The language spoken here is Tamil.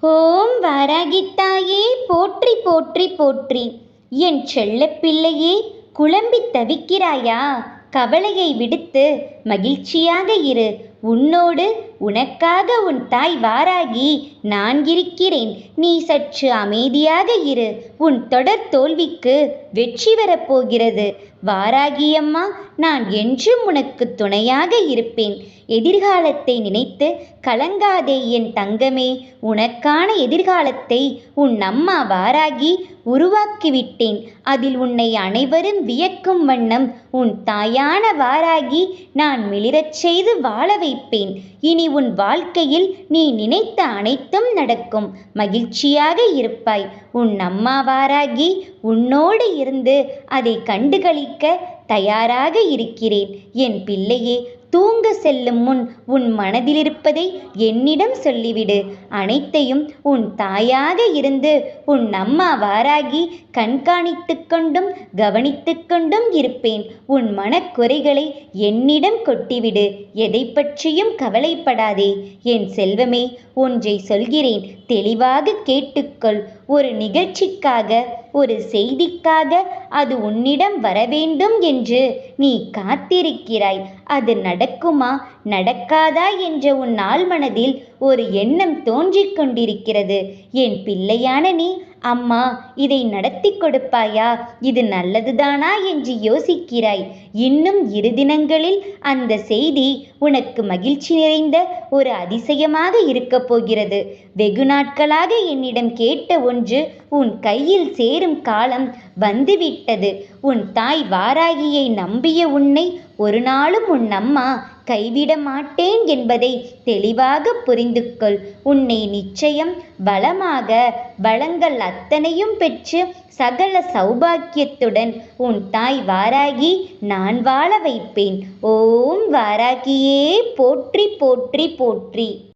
ஓம் வராகித்தாயே போற்றி போற்றி போற்றி. என் செல்லப் பிள்ளையே குழம்பித் தவிக்கிறாயா? கவலையை விடுத்து மகிழ்ச்சியாக இரு. உன்னோடு உனக்காக உன் தாய் வாராகி நான் இருக்கிறேன். நீ சற்று அமைதியாக இரு. உன் தொடர் தோல்விக்கு வெற்றி வரப்போகிறது. வாராகி அம்மா நான் என்றும் உனக்கு துணையாக இருப்பேன். எதிர்காலத்தை நினைத்து கலங்காதே என் தங்கமே. உனக்கான எதிர்காலத்தை உன் அம்மா வாராகி உருவாக்கிவிட்டேன். அதில் உன்னை அனைவரும் வியக்கும் வண்ணம் உன் தாயான வாராகி நான் மிளிரச் செய்து வாழ வைப்பேன் இனி உன் வாழ்க்கையில் நீ நினைத்த அனைத்தும் நடக்கும். மகிழ்ச்சியாக இருப்பாய். உன் அம்மாவாராகி உன்னோடு இருந்து அதை கண்டுகளிக்க தயாராக இருக்கிறேன். என் பிள்ளையே தூங்க செல்லும் முன் உன் மனதிலிருப்பதை என்னிடம் சொல்லிவிடு. அனைத்தையும் உன் தாயாக இருந்து உன் அம்மா வாராகி கண்காணித்து கொண்டும் கவனித்து கொண்டும் இருப்பேன். உன் மனக்குறைகளை என்னிடம் கொட்டிவிடு. எதை பற்றியும் கவலைப்படாதே. என் செல்வமே ஒன்றை சொல்கிறேன். தெளிவாக கேட்டுக்கொள். ஒரு நிகழ்ச்சிக்காக ஒரு செய்திக்காக அது உன்னிடம் வரவேண்டும் என்று நீ காத்திருக்கிறாய். அது நடக்குமா? நடக்காதா? என்ற உன் ஆழ்மனதில் ஒரு எண்ணம் தோன்றிக் கொண்டிருக்கிறது. என் பிள்ளையான நீ அம்மா இதை நடத்தி கொடுப்பாயா? இது நல்லதுதானா? என்று யோசிக்கிறாய். இன்னும் இரு தினங்களில் அந்த செய்தி உனக்கு மகிழ்ச்சி நிறைந்த ஒரு அதிசயமாக இருக்கப் போகிறது. வெகு நாட்களாக என்னிடம் கேட்ட ஒன்று உன் கையில் சேரும் காலம் வந்துவிட்டது. உன் தாய் வாராகியை நம்பிய உன்னை ஒரு நாளும் உன் அம்மா கைவிட மாட்டேன் என்பதை தெளிவாக புரிந்து கொள் உன்னை நிச்சயம் பலமாக வளங்கள் அத்தனையும் பெற்று சகல சௌபாக்கியத்துடன் உன் தாய் வாராகி நான் வாழ வைப்பேன். ஓம் வாராகியே போற்றி போற்றி போற்றி.